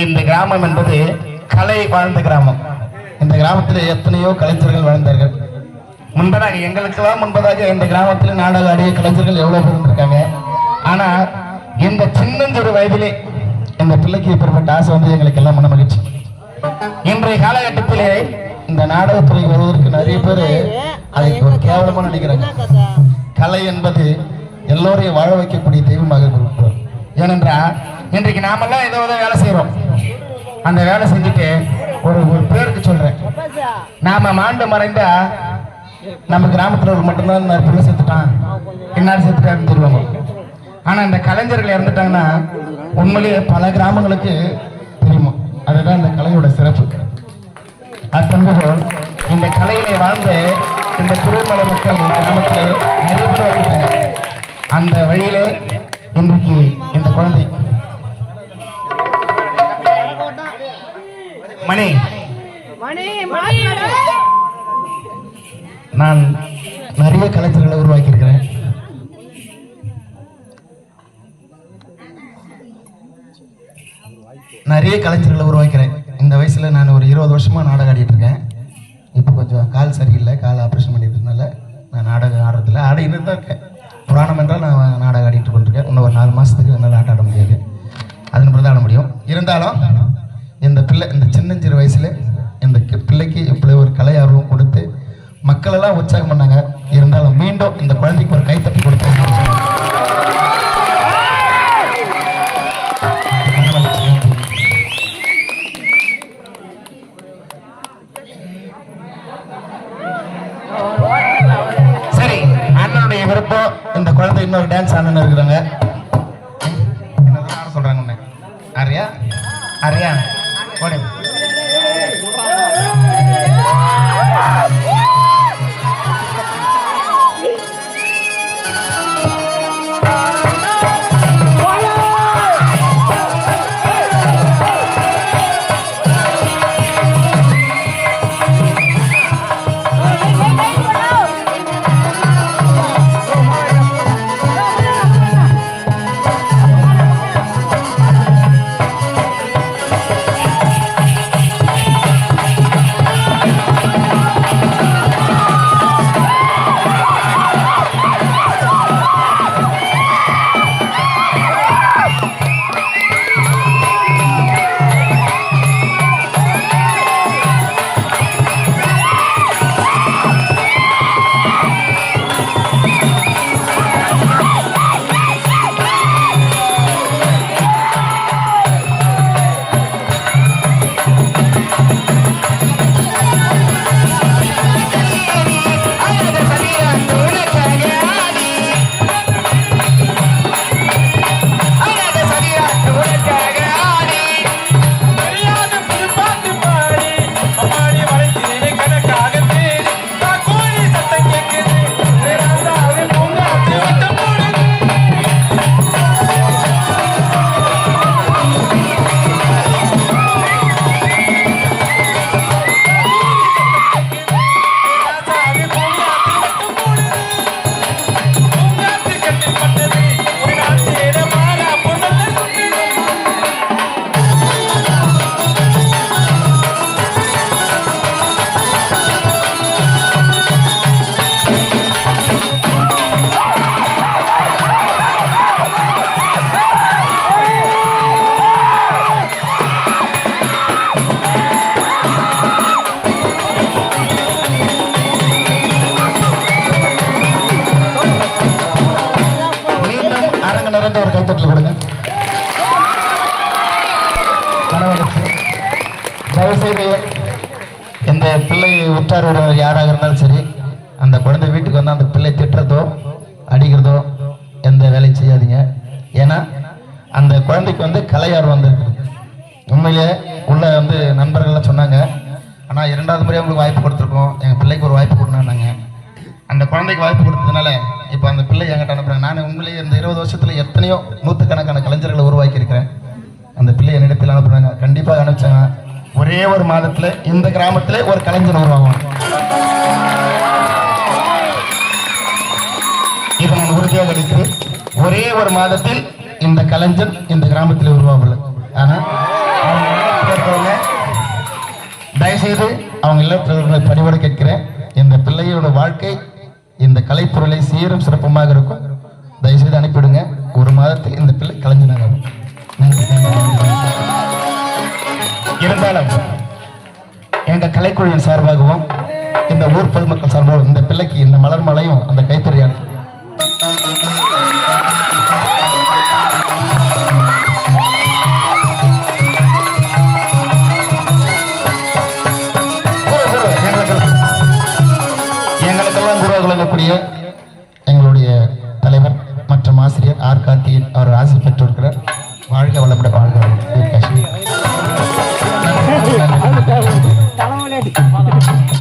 இந்த கிராமம் என்பது கலை வாழ்ந்த கிராமம். இந்த கிராமத்தில் எத்தனையோ கலைஞர்கள் வாழ்ந்தார்கள். முன்பதாக எங்களுக்கெல்லாம் முன்பதாக இந்த கிராமத்தில் நாடக ஆடிய கலைஞர்கள் எவ்வளவு பேர் இருந்திருக்காங்க. ஆனா இந்த சின்னஞ்சிறு வயதிலே இந்த பிள்ளைக்கு ஏற்பட்ட ஆசை வந்து எங்களுக்கு எல்லாம் மன மகிழ்ச்சி. இன்றைய காலகட்டத்திலே இந்த நாடகத்துறைக்கு வருவதற்கு நிறைய பேர் அதை ஒரு கேவலமா நினைக்கிறாங்க கலை என்பது எல்லோரையும் வாழ வைக்கக்கூடிய தெய்வமாக இருக்கிறோம் ஏனென்றால் இன்றைக்கு நாமெல்லாம் ஏதோ ஏதோ வேலை செய்கிறோம் அந்த வேலை செஞ்சுட்டு ஒரு ஒரு பேருக்கு சொல்றேன். நாம மாண்டு மறைந்தா நம்ம கிராமத்துல ஒரு மட்டும்தான் இந்த பிள்ளை செத்துட்டான். இன்னார் செத்துட்டான்னு சொல்லுவாங்க. ஆனா இந்த கலைஞர்கள் இறந்துட்டாங்கன்னா உண்மையிலேயே பல கிராமங்களுக்கு தெரியுமா? அதுதான் இந்த கலையோட சிறப்பு. அத்தன்போல் இந்த கலையிலே வாழ்ந்து இந்த திருமலை மக்கள் கிராமத்தில் நிறைய பேர் அந்த வழியிலே நிறைய கலைஞர்களை உருவாக்கிறேன். இந்த வயசில் நான் ஒரு இருபது வருஷமாக நாடகம் ஆடிட்டு இருக்கேன் இப்போ கொஞ்சம் கால் சரியில்லை கால் ஆப்ரேஷன் பண்ணிட்டதுனால நான் நாடகம் ஆடுறதில்ல ஆடிட்டு தான் இருக்கேன். புராணம் என்றால் நான் நாடகம் ஆடிட்டு கொண்டிருக்கேன். இன்னும் ஒரு நாலு மாதத்துக்கு என்னால் ஆட்ட ஆட முடியாது. அதன் பிறகு ஆட முடியும். இருந்தாலும் இந்த பிள்ளை இந்த சின்னஞ்சிறு வயசில் இந்த பிள்ளைக்கு இப்படி ஒரு கலை ஆர்வம் கொடுத்து மக்களெல்லாம் உற்சாகம் பண்ணாங்க. இருந்தாலும் மீண்டும் இந்த குழந்தைக்கு ஒரு கைத்தட்டி கொடுத்தேன் அண்ணனுடைய விருப்பம் இந்த குழந்தை இன்னொரு டான்ஸ் அண்ணன் இருக்கிறாங்க என்னதான் யார சொல்றாங்க அரியா ஆரியா? ஆரியா கைத்தட்டல் கொடுங்க. தயவுசெய்து இந்த பிள்ளை உற்றார் உறவினர் யாராக இருந்தாலும் சரி அந்த குழந்தை வீட்டுக்கு வந்து அந்த பிள்ளை திட்டுறதோ அடிக்கிறதோ எந்த வேலையும் செய்யாதீங்க. ஏன்னா அந்த குழந்தைக்கு வந்து கலையார் ஆர்வம் வந்திருக்கு. உண்மையிலே உள்ள வந்து நண்பர்கள்லாம் சொன்னாங்க ஆனால் இரண்டாவது முறையாக உங்களுக்கு வாய்ப்பு கொடுத்துருக்கோம். எங்கள் பிள்ளைக்கு ஒரு வாய்ப்பு கொடுனாங்க குழந்தைக்கு வாய்ப்பு கொடுத்ததுனால இப்போ அந்த பிள்ளை என்கிட்ட அனுப்புகிறேன் நான் உங்களே இந்த இருபது வருஷத்தில் எத்தனையோ நூற்றுக்கணக்கான கலைஞர்களை உருவாக்கியிருக்கிறேன். அந்த பிள்ளை என்னிடத்தில் அனுப்புகிறாங்க கண்டிப்பாக அனுப்பிச்சாங்க. ஒரே ஒரு மாதத்தில் இந்த கிராமத்தில் ஒரு கலைஞர் உருவாகும் இதை நான் உறுதியாக அளிக்கிறேன் ஒரே ஒரு மாதத்தில் இந்த கலைஞர் இந்த கிராமத்தில் உருவாகல ஆனால் தயவுசெய்து அவங்க எல்லா பணிவோட கேட்கிறேன். இந்த பிள்ளையோட வாழ்க்கை இந்த கலைப்பொருளை சீரும் சிறப்புமாக இருக்கும். தயவுசெய்து அனுப்பிவிடுங்க. ஒரு மாதத்தில் இந்த பிள்ளை கலைஞனாக நன்றி. இருந்தாலும் எங்க கலைக்குழுவின் சார்பாகவும் இந்த ஊர் பொதுமக்கள் சார்பாகவும் இந்த பிள்ளைக்கு இந்த மலர் மலையும் அந்த கைத்தறியான